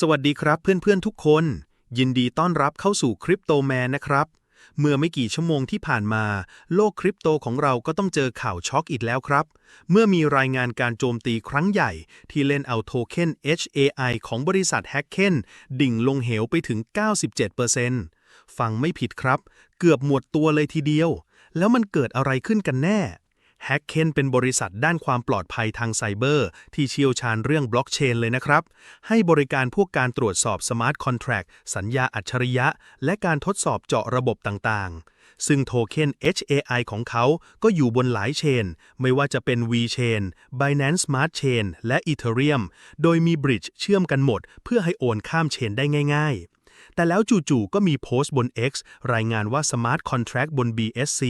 สวัสดีครับเพื่อนๆทุกคน ยินดีต้อนรับเข้าสู่คริปโตแมนนะครับ เมื่อไม่กี่ชั่วโมงที่ผ่านมา โลกคริปโตของเราก็ต้องเจอข่าวช็อกอีกแล้วครับ เมื่อมีรายงานการโจมตีครั้งใหญ่ ที่เล่นเอาโทเค็น HAI ของบริษัทแฮกเคนดิ่งลงเหวไปถึง 97%ฟังไม่ผิดครับ เกือบหมดตัวเลยทีเดียว แล้วมันเกิดอะไรขึ้นกันแน่ แฮกเคนเป็นบริษัทด้านความปลอดภัยทางไซเบอร์ ที่เชี่ยวชาญเรื่องบล็อกเชนเลยนะครับ ให้บริการพวกการตรวจสอบสมาร์ทคอนแท็กสัญญาอัจฉริยะ และการทดสอบเจาะระบบต่างๆ ซึ่งโทเค็น HAI ของเขาก็อยู่บนหลายเชน ไม่ว่าจะเป็น VChain Binance Smart Chain และ Ethereum โดยมีบริดจ์เชื่อมกันหมด เพื่อให้โอนข้ามเชนได้ง่าย ๆ แต่แล้วจู่ๆก็มีโพสต์บน X รายงานว่า Smart Contract บน BSC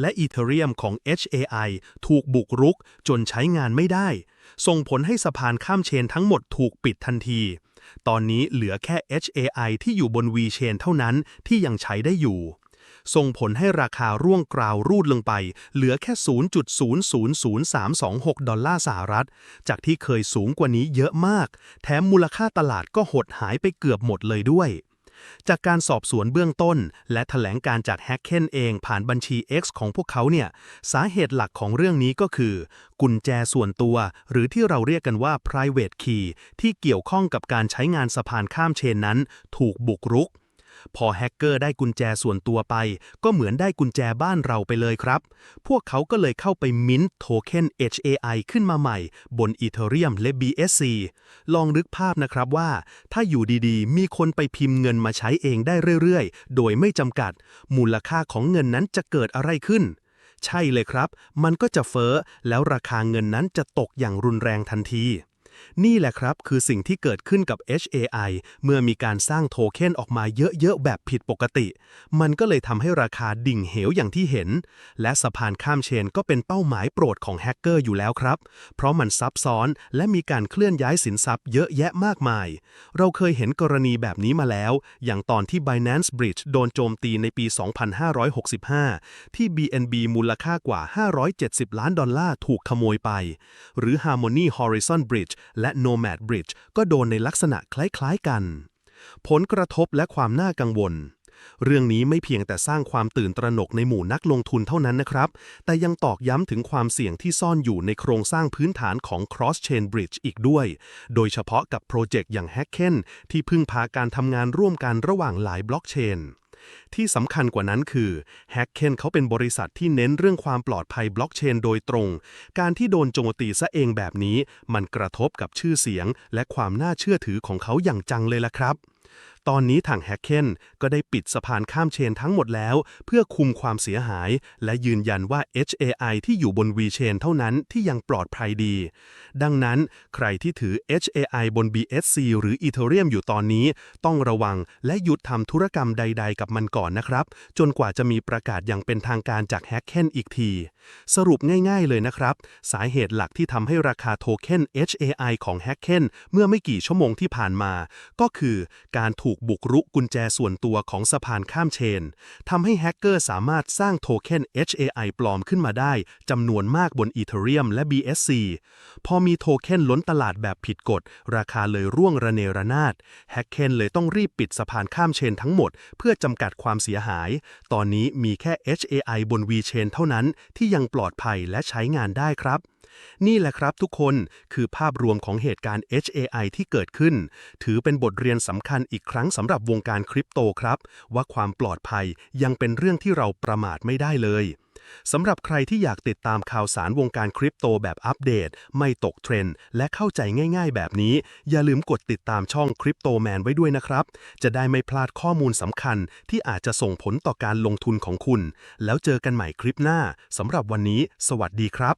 และ Ethereum ของ HAI ถูกบุกรุกจนใช้งานไม่ได้ ส่งผลให้สะพานข้ามเชนทั้งหมดถูกปิดทันที ตอนนี้เหลือแค่ HAI ที่อยู่บน VChain เท่านั้นที่ยังใช้ได้อยู่ส่งผลให้ราคาร่วงกราวรูดลงไป เหลือแค่ 0.000326 ดอลลาร์สหรัฐ จากที่เคยสูงกว่านี้เยอะมาก แถมมูลค่าตลาดก็หดหายไปเกือบหมดเลยด้วย จากการสอบสวนเบื้องต้น และแถลงการจากแฮกเคนเองผ่านบัญชี X ของพวกเขาเนี่ย สาเหตุหลักของเรื่องนี้ก็คือ กุญแจส่วนตัว หรือที่เราเรียกกันว่า private key ที่เกี่ยวข้องกับการใช้งานสะพานข้ามเชนนั้น ถูกบุกรุก พอแฮกเกอร์ได้กุญแจส่วนตัวไป ก็เหมือนได้กุญแจบ้านเราไปเลยครับ พวกเขาก็เลยเข้าไปมิ้นโทเค็น HAI ขึ้นมาใหม่ บน Ethereum และ BSC ลองนึกภาพนะครับว่า ถ้าอยู่ดีๆ มีคนไปพิมพ์เงินมาใช้เองได้เรื่อยๆ โดยไม่จำกัด มูลค่าของเงินนั้นจะเกิดอะไรขึ้นใช่เลยครับ มันก็จะเฟ้อ แล้วราคาเงินนั้นจะตกอย่างรุนแรงทันที นี่แหละครับคือสิ่งที่เกิดขึ้นกับ HAI เมื่อมีการสร้างโทเค็นออกมาเยอะๆ แบบผิดปกติ มันก็เลยทำให้ราคาดิ่งเหวอย่างที่เห็น และสะพานข้ามเชนก็เป็นเป้าหมายโปรดของแฮกเกอร์อยู่แล้วครับ เพราะมันซับซ้อนและมีการเคลื่อนย้ายสินทรัพย์เยอะแยะมากมาย เราเคยเห็นกรณีแบบนี้มาแล้ว อย่างตอนที่ Binance Bridge โดนโจมตีในปี 2565 ที่ BNB มูลค่ากว่า 570 ล้านดอลลาร์ถูกขโมยไป หรือ Harmony Horizon Bridge และ Nomad Bridge ก็โดนในลักษณะคล้ายๆกัน ผลกระทบและความน่ากังวล เรื่องนี้ไม่เพียงแต่สร้างความตื่นตระหนกในหมู่นักลงทุนเท่านั้นนะครับ แต่ยังตอกย้ำถึงความเสี่ยงที่ซ่อนอยู่ในโครงสร้างพื้นฐานของ Cross Chain Bridge อีกด้วย โดยเฉพาะกับโปรเจกต์อย่าง Hacken ที่พึ่งพาการทำงานร่วมกันระหว่างหลายบล็อกเชน ที่สำคัญกว่านั้นคือ Hacken เขาเป็นบริษัทที่เน้นเรื่องความปลอดภัยบล็อกเชนโดยตรง การที่โดนโจมตีซะเองแบบนี้ มันกระทบกับชื่อเสียง และความน่าเชื่อถือของเขาอย่างจังเลยล่ะครับ ตอนนี้ทางแฮกเคนก็ได้ปิดสะพานข้ามเชนทั้งหมดแล้ว เพื่อคุมความเสียหาย และยืนยันว่า HAI ที่อยู่บน VChain เท่านั้นที่ยังปลอดภัยดี ดังนั้นใครที่ถือ HAI บน BSC หรือ Ethereum อยู่ตอนนี้ ต้องระวังและหยุดทำธุรกรรมใด ๆ กับมันก่อนนะครับ จนกว่าจะมีประกาศอย่างเป็นทางการจากแฮกเคนอีกที สรุปง่ายๆเลยนะครับ สาเหตุหลักที่ทำให้ราคาโทเค็น HAI ของแฮกเคนเมื่อไม่กี่ชั่วโมงที่ผ่านมา ก็คือการถูกบุกรุกกุญแจส่วนตัวของสะพานข้ามเชนทำให้แฮกเกอร์สามารถสร้างโทเค็น HAI ปลอมขึ้นมาได้จำนวนมากบน Ethereum และ BSC พอมีโทเค็นล้นตลาดแบบผิดกฎ ราคาเลยร่วงระเนระนาดแฮกเคนเลยต้องรีบปิดสะพานข้ามเชนทั้งหมด เพื่อจำกัดความเสียหาย ตอนนี้มีแค่ HAI บน VChain เท่านั้นที่ยังปลอดภัยและใช้งานได้ครับนี่แหละครับทุกคนคือภาพรวมของเหตุการณ์ HAI ที่เกิดขึ้น ถือเป็นบทเรียนสำคัญอีกครั้งสำหรับวงการคริปโตครับ ว่าความปลอดภัยยังเป็นเรื่องที่เราประมาทไม่ได้เลยสำหรับใครที่อยากติดตามข่าวสารวงการคริปโตแบบอัปเดต ไม่ตกเทรนด์และเข้าใจง่ายๆ แบบนี้ อย่าลืมกดติดตามช่องคริปโตแมนไว้ด้วยนะครับ จะได้ไม่พลาดข้อมูลสำคัญที่อาจจะส่งผลต่อการลงทุนของคุณ แล้วเจอกันใหม่คลิปหน้าสำหรับวันนี้ สวัสดีครับ